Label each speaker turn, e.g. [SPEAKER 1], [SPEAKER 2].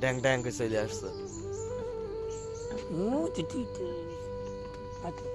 [SPEAKER 1] ড্যাং ড্যাং করে চলে আসছে
[SPEAKER 2] আচ্ছা